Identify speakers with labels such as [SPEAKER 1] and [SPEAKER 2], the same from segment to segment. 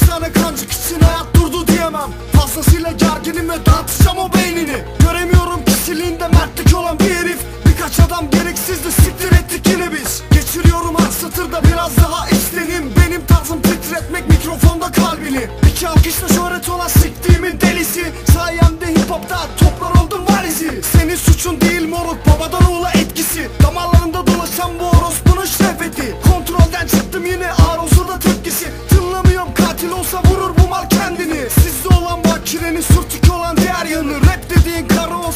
[SPEAKER 1] tane kancık için hayat durdu diyemem. Fazlasıyla gerginim ve dağıtacağım o beynini. Göremiyorum kişiliğinde mertlik olan bir herif. Birkaç adam gereksizdi siktir ettik yine biz. Geçiriyorum her satırda biraz daha içtenim Benim tarzım titretmek mikrofonda kalbini. İki alkışla şöhret olan siktiğimin delisi. Sayemde hip hopta toplar oldum varizi. Senin suçun değil moruk babadan oğula etkisi. Damarlarında dolaşan bu orospunun şehveti. Kontrolden çıktım yine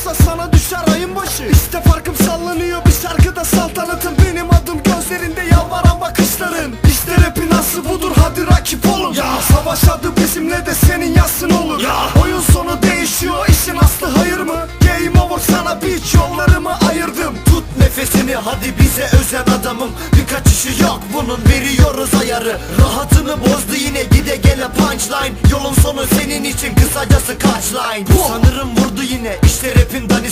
[SPEAKER 1] olsa sana düşer ayın başı. İşte farkım sallanıyor bir şarkıda saltanatın. Benim adım gözlerinde yalvaran bakışların. İşte rapin aslı budur hadi rakip olun. Ya savaş adı bizimle de senin yazsın olur. Ya oyun sonu değişiyor işin aslı hayır mı? Game over sana beach yollarımı ayırdım.
[SPEAKER 2] Tut nefesini hadi bize özen adamım. Birkaç işi yok bunun veriyoruz ayarı. Rahatını bozdu yine gide gele punchline. Yolun sonu senin için kısacası kaç line? Sanırım vurdu yine işte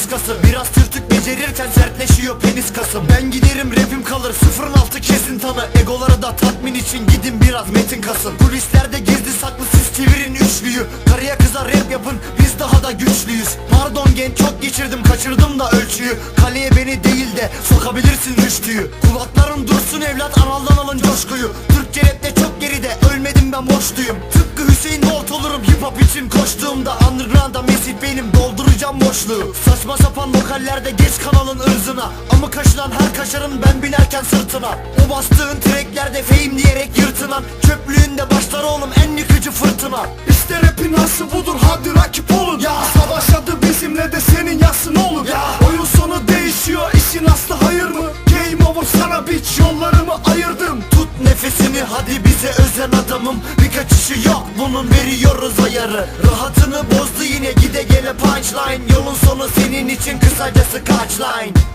[SPEAKER 2] daniskası Biraz tırtık becerirken sertleşiyor penis kasım. Ben giderim rapim kalır. Sıfırın altı kesin tanı Egoları da tatmin için gidin biraz metin kasın. Kulislerde gizli saklı siz çevirin üçlüyü. Karıya kıza rap yapın biz daha da güçlüyüz. Pardon genç çok geçirdim kaçırdım da ölçüyü. Kaleye beni değil de sokabilirsin rüştüyü. Kulakların dursun evlat analdan alın coşkuyu. Türkçe rapte çok geride ölmedim ben boşluyum. Tıpkı Hüseyin Bolt olurum hip hop için koştuğumda. Underground'a Mesih benim dolduracağım boşluğu. Saçma sapan vokallerde geç kanalın ırzına. Ama kaşılan her kaşarın ben binerken sırtına. O bastığın tracklerde fame diyerek yırtınan Çöplüğünde başlar oğlum en yıkıcı fırtına.
[SPEAKER 1] İşte rapin aslı budur hadi rakip olun. Ya savaş adı bizimle de senin yazsın olur. Ya oyun sonu değişiyor işin aslı hayır mı? Game over sana bitch yollarımı ayırdım.
[SPEAKER 2] Tut nefesini hadi bize özen adamım. Birkaç işi yok bunun veriyoruz ayarı. Rahatını bozdu yine gide gele punchline. Yolun sonu senin için kısacası kaç line